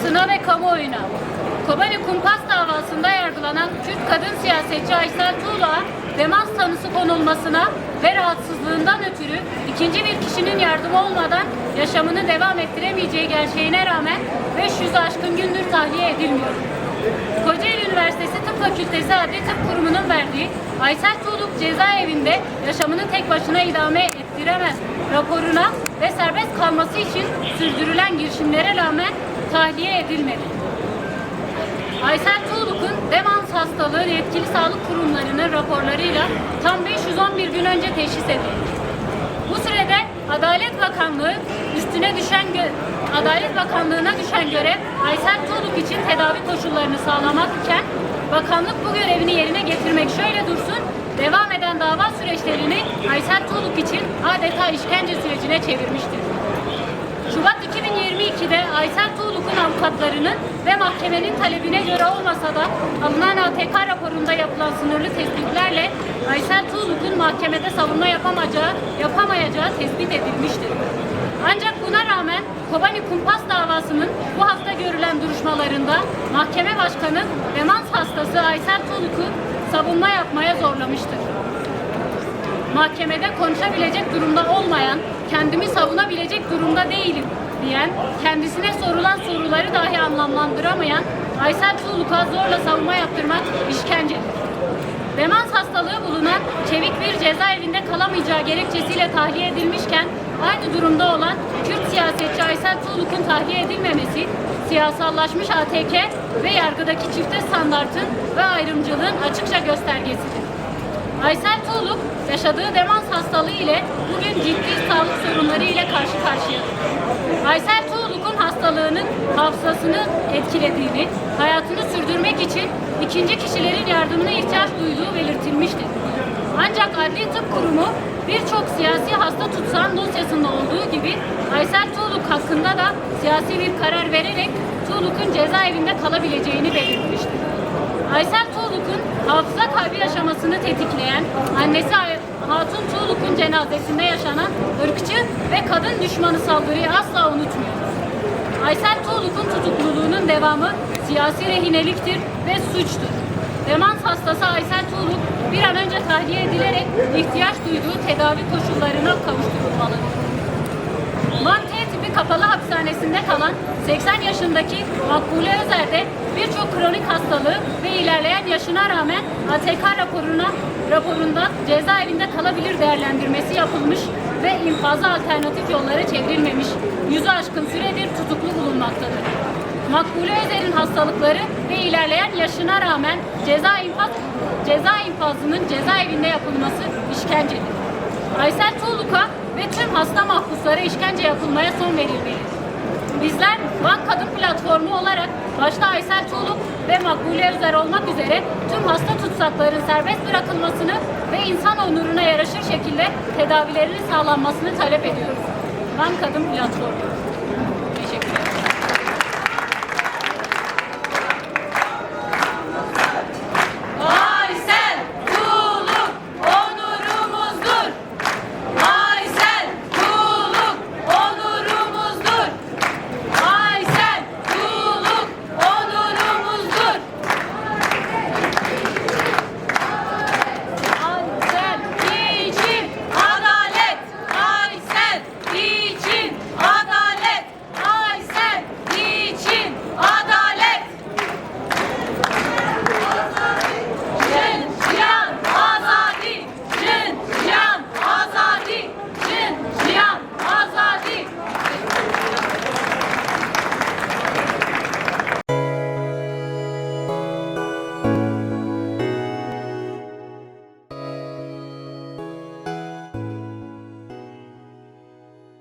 basına ve kamuoyuna. Kobani Kumpas davasında yargılanan Kürt kadın siyasetçi Aysel Tuğla'ya demans tanısı konulmasına ve rahatsızlığından ötürü ikinci bir kişinin yardımı olmadan yaşamını devam ettiremeyeceği gerçeğine rağmen 500 aşkın gündür tahliye edilmiyor. Kocaeli Üniversitesi Tıp Fakültesi Adli Tıp Kurumu'nun verdiği Aysel Tuğluk cezaevinde yaşamını tek başına idame ettiremez raporuna ve serbest kalması için sürdürülen girişimlere rağmen tahliye edilmedi. Aysel Tuğluk'un demans hastalığı yetkili sağlık kurumlarının raporlarıyla tam 511 gün önce teşhis edildi. Bu sürede Adalet Bakanlığı üstüne düşen Adalet Bakanlığı'na düşen görev Aysel Tuğluk için tedavi koşullarını sağlamak iken bakanlık bu görevini yerine getirmek şöyle dursun devam eden dava süreçlerini Aysel Tuğluk için adeta işkence sürecine çevirmiştir. Şubat 2022'de Aysel Tuğluk'un avukatlarının ve mahkemenin talebine göre olmasa da alınan ATK raporunda yapılan sınırlı tespitlerle Aysel Tuğluk'un mahkemede savunma yapamayacağı, yapamayacağı tespit edilmiştir. Ancak buna rağmen Kobani Kumpas davasının bu hafta görülen duruşmalarında mahkeme başkanı demans hastası Aysel Tuğluk'u savunma yapmaya zorlamıştır mahkemede konuşabilecek durumda olmayan, kendimi savunabilecek durumda değilim diyen, kendisine sorulan soruları dahi anlamlandıramayan Aysel Tuğluk'a zorla savunma yaptırmak işkencedir. Demans hastalığı bulunan çevik bir cezaevinde kalamayacağı gerekçesiyle tahliye edilmişken aynı durumda olan Kürt siyasetçi Aysel Tuğluk'un tahliye edilmemesi siyasallaşmış ATK ve yargıdaki çifte standartın ve ayrımcılığın açıkça göstergesidir. Aysel Tuğluk yaşadığı demans hastalığı ile bugün ciddi sağlık sorunları ile karşı karşıyadır. Aysel Tuğluk'un hastalığının hafızasını etkilediğini, hayatını sürdürmek için ikinci kişilerin yardımına ihtiyaç duyduğu belirtilmiştir. Ancak Adli Tıp Kurumu birçok siyasi hasta tutsağın dosyasında olduğu gibi Aysel Tuğluk hakkında da siyasi bir karar vererek Tuğluk'un cezaevinde kalabileceğini belirtmiştir. Aysel Tuğluk'un hafıza kaybı yaşamasını tetikleyen annesi Hatun Tuğluk'un cenazesinde yaşanan ırkçı ve kadın düşmanı saldırıyı asla unutmuyoruz. Aysel Tuğluk'un tutukluluğunun devamı siyasi rehineliktir ve suçtur. Demans hastası Aysel Tuğluk bir an önce tahliye edilerek ihtiyaç duyduğu tedavi koşullarına kavuşturulmalıdır. Van T tipi kapalı hapishanesinde kalan 80 yaşındaki Makbule Özer de birçok kronik hastalığı ve ilerleyen yaşına rağmen ATK raporuna raporunda cezaevinde kalabilir değerlendirmesi yapılmış ve infaza alternatif yollara çevrilmemiş. Yüzü aşkın süredir tutuklu bulunmaktadır. Makbule Özer'in hastalıkları ve ilerleyen yaşına rağmen ceza infaz ceza infazının cezaevinde yapılması işkencedir. Aysel Tuğluk'a ve tüm hasta mahpuslara işkence yapılmaya son verilmelidir. Bizler Van Kadın Platformu olarak başta Aysel Tuğluk ve Makbule Özer olmak üzere tüm hasta tutsakların serbest bırakılmasını ve insan onuruna yaraşır şekilde tedavilerinin sağlanmasını talep ediyoruz. Van Kadın Platformu.